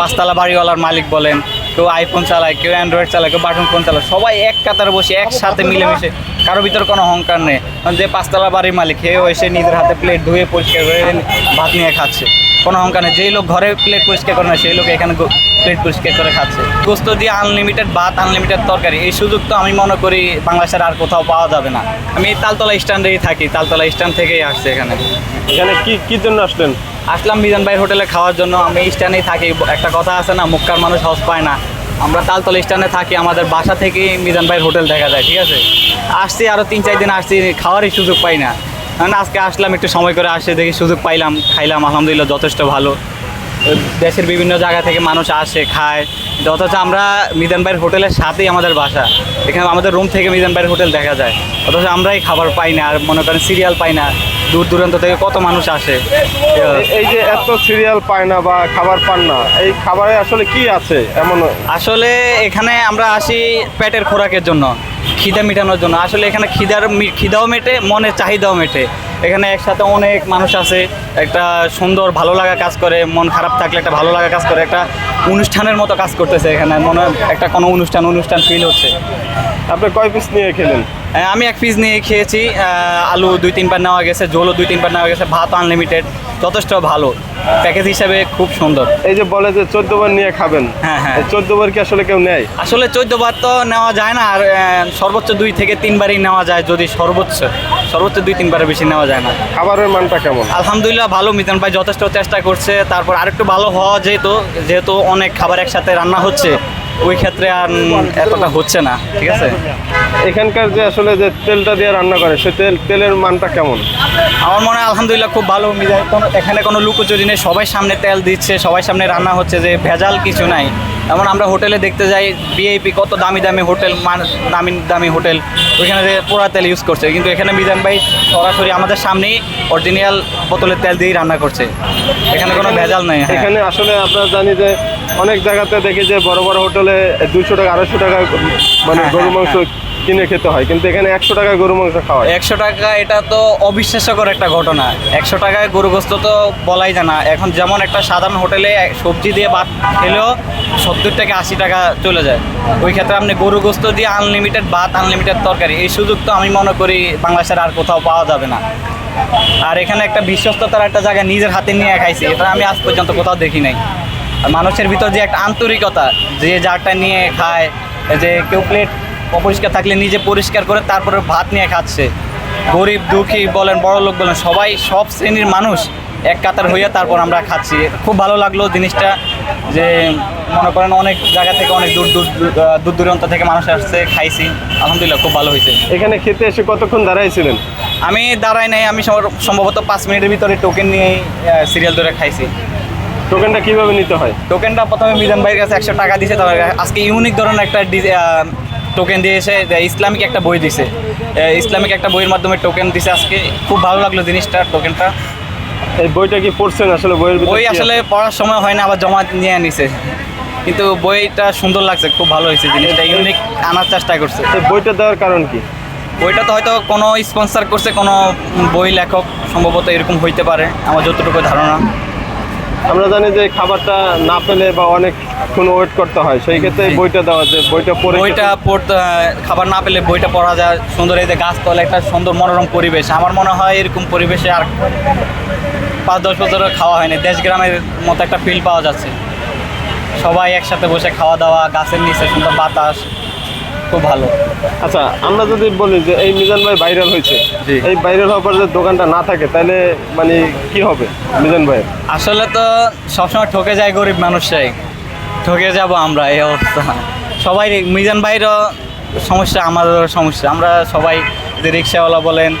পাঁচতলা বাড়িওয়ালার মালিক বলেন, কেউ আইফোন চালায়, কেউ অ্যান্ড্রয়েড চালায়, কেউ বাটন ফোন চালায়, সবাই এক কাতারে বসে একসাথে মিলেমিশে কারও ভিতর কোনো অহংকার নেই। যে পাঁচতলা বাড়ির মালিক খেয়ে এসে নিজের হাতে প্লেট ধুয়ে পরিষ্কার করে ভাত নিয়ে খাচ্ছে। কোনো অহংকার নেই। যেই লোক ঘরে প্লেট পরিষ্কার করে না সেই লোক এখানে প্লেট পরিষ্কার করে খাচ্ছে। গোস্ত দিয়ে আনলিমিটেড ভাত আনলিমিটেড তরকারি এই সুযোগ তো আমি মনে করি বাংলাদেশের আর কোথাও পাওয়া যাবে না। আমি এই তালতলা স্ট্যান্ডেই থাকি তালতলা স্ট্যান্ড থেকেই আসছি এখানে। এখানে কি কি জন্য আসলেন? আসলাম মিজান ভাইয়ের হোটেলে খাওয়ার জন্য। আমি স্ট্যান্ডেই থাকি একটা কথা আছে না মুক্কার মানুষ হাউস পায় না। আমরা তালতলা স্ট্যান্ডে থাকি আমাদের বাসা থেকেই মিজান ভাইয়ের হোটেল দেখা যায় ঠিক আছে? আসছি আরও তিন চার দিন আসছি খাওয়ারই সুযোগ পাই না। কারণ আজকে আসলাম একটু সময় করে আসছে দেখি সুযোগ পাইলাম খাইলাম আলহামদুলিল্লাহ যথেষ্ট ভালো। দেশের বিভিন্ন জায়গা থেকে মানুষ আসে খায়। অথচ আমরা মিজান ভাইয়ের হোটেলের সাথেই আমাদের বাসা। এখানে আমাদের রুম থেকে মিজান ভাইয়ের হোটেল দেখা যায়। অথচ আমরাই খাবার পাই না আর মনে করেন সিরিয়াল পাই না। দূর দূরান্ত থেকে কত মানুষ আসে। এই যে এত সিরিয়াল পায় না বা খাবার পান না এই খাবারে আসলে কি আছে? এমন আসলে এখানে আমরা আসি পেটের খোরাকের জন্য। খিদা মেটানোর জন্য। আসলে এখানে খিদার খিদাও মেটে মনের চাহিদাও মেটে। এখানে একসাথে অনেক মানুষ আছে একটা সুন্দর ভালো লাগা কাজ করে মন খারাপ থাকলে একটা ভালো লাগা কাজ করে একটা অনুষ্ঠানের মতো কাজ করতেছে এখানে মনে হয় একটা কোনো অনুষ্ঠান অনুষ্ঠান ফিল হচ্ছে। আপনি কয় পিস নিয়ে খেলেন? আহ, আমি এক পিস নিয়ে খেয়েছি আলু দুই তিনবার নেওয়া গেছে ঝোলও দুই তিনবার নেওয়া গেছে ভাত আনলিমিটেড যথেষ্ট ভালো। প্যাকেজ হিসাবে খুব সুন্দর। এই যে বলে যে চোদ্দ বার নিয়ে খাবেন হ্যাঁ, হ্যাঁ। চোদ্দ বার কি আসলে কেউ নেয়? আসলে চোদ্দ বার তো নেওয়া যায় না আর সর্বোচ্চ দুই থেকে তিনবারই নেওয়া যায় যদি সর্বোচ্চ সর্বোচ্চ দুই তিনবারের বেশি নেওয়া যায়। না। খাবারের মানটা কেমন? আলহামদুলিল্লাহ ভালো মিজান ভাই যথেষ্ট চেষ্টা করছে। তারপর আরেকটু ভালো হওয়া যেহেতু যেহেতু অনেক খাবার একসাথে রান্না হচ্ছে। ওই ক্ষেত্রে আর এতটা হচ্ছে না ঠিক আছে? এখানকার যে আসলে যে তেলটা দিয়ে রান্না করে সে তেল তেলের মানটা কেমন? আমার মনে হয় আলহামদুলিল্লাহ খুব ভালো এখানে কোনো লুকোচুরি নেই সবাই সামনে তেল দিচ্ছে সবাই সামনে রান্না হচ্ছে যে ভেজাল কিছু নাই। এমন আমরা হোটেলে দেখতে যাই বিআইপি কত দামি দামি হোটেল মান দামি দামি হোটেল ওইখানে যে পোড়া তেল ইউজ করছে। কিন্তু এখানে মিজান ভাই সরাসরি আমাদের সামনেই অরিজিনাল বোতলের তেল দিয়েই রান্না করছে। এখানে কোনো ভেজাল নেই হ্যাঁ। এখানে আসলে আপনারা জানি যে অনেক জায়গাতে দেখি যে বড় বড় হোটেলে দুশো টাকা আড়াইশো টাকা মানে হ্যাঁ, গরু হ্যাঁ, মাংস কিনে খেতে হয়। কিন্তু এখানে একশো টাকা গরু মাংস খাওয়া হয়। একশো টাকা এটা তো অবিশ্বাস্যকর একটা ঘটনা। একশো টাকায় গরু গোস্ত তো বলাই যায় না। এখন যেমন একটা সাধারণ হোটেলে সবজি দিয়ে ভাত খেলেও সত্তর থেকে আশি টাকা চলে যায়। ওই ক্ষেত্রে আপনি গরু গোস্ত দিয়ে আনলিমিটেড ভাত আনলিমিটেড তরকারি এই সুযোগ তো আমি মনে করি বাংলাদেশের আর কোথাও পাওয়া যাবে না। আর এখানে একটা বিশ্বস্ততার একটা জায়গা নিজের হাতে নিয়ে খাইছি। এটা আমি আজ পর্যন্ত কোথাও দেখি নাই। মানুষের ভিতর যে একটা আন্তরিকতা যে যারটা নিয়ে খায় যে কেউ প্লেট অপরিষ্কার থাকলে নিজে পরিষ্কার করে তারপরে ভাত নিয়ে খাচ্ছে। গরিব দুঃখী বলেন বড় লোক বলেন সবাই সব শ্রেণির মানুষ এক কাতার হইয়া তারপর আমরা খাচ্ছি। খুব ভালো লাগল জিনিসটা যে মনে করেন অনেক জায়গা থেকে অনেক দূর দূর দূর- দূরান্ত থেকে মানুষ আসছে খাইছি। আলহামদুলিল্লাহ খুব ভালো হয়েছে। এখানে খেতে এসে কতক্ষণ দাঁড়াইছিলেন? আমি দাঁড়াই নাই আমি সম- সম্ভবত পাঁচ মিনিটের ভিতরে টোকেন নিয়েই সিরিয়াল ধরে খাইছি। টোকেনটা কীভাবে নিতে হয়? টোকেনটা প্রথমে মিজান ভাইয়ের কাছে একশো টাকা দিয়েছে তবে আজকে ইউনিক ধরনের একটা টোকেন দিয়েছে ইসলামিক একটা বই দিছে। ইসলামিক একটা বইয়ের মাধ্যমে টোকেন দিছে আজকে। খুব ভালো লাগল জিনিসটা টোকেনটা এই বইটা কি পড়ছেন আসলে বইয়ের বই আসলে পড়ার সময় হয় না আবার জমা নিয়ে নিছে কিন্তু বইটা সুন্দর লাগছে খুব ভালো হয়েছে জিনিসটা ইউনিক আনার চেষ্টা করছে। এই বইটা দেওয়ার কারণ কি? বইটা তো হয়তো কোনো স্পন্সর করছে কোনো বই লেখক সম্ভবত এরকম হইতে পারে আমার যতটুকু ধারণা। আমরা জানি যে খাবারটা না পেলে বা অনেক কোনো ওয়েট করতে হয় সেই ক্ষেত্রে বইটা দেওয়া যে বইটা পড়ে বইটা পড়তে খাবার না পেলে বইটা পড়া যায়। সুন্দর এই যে গাছতলা একটা সুন্দর মনোরম পরিবেশ। আমার মনে হয় এরকম পরিবেশে আর পাঁচ দশ বছর খাওয়া হয়নি। দেশ গ্রামের মতো একটা ফিল পাওয়া যাচ্ছে। সবাই একসাথে বসে খাওয়া দাওয়া গাছের নিচে সুন্দর বাতাস। খুব ভালো। আচ্ছা আমরা যদি বলি যে এই মিজান ভাই ভাইরাল হয়েছে। এই ভাইরাল হওয়ার পর যে দোকানটা না থাকে তাহলে মানে কি হবে মিজান ভাই আসলে তো সবসময় ঠকে যায় গরিব মানুষরাই। ঠকে যাব আমরা এই অবস্থা। সবাই মিজান ভাইরও সমস্যা আমাদেরও সমস্যা। আমরা সবাই যে রিক্সাওয়ালা বলেন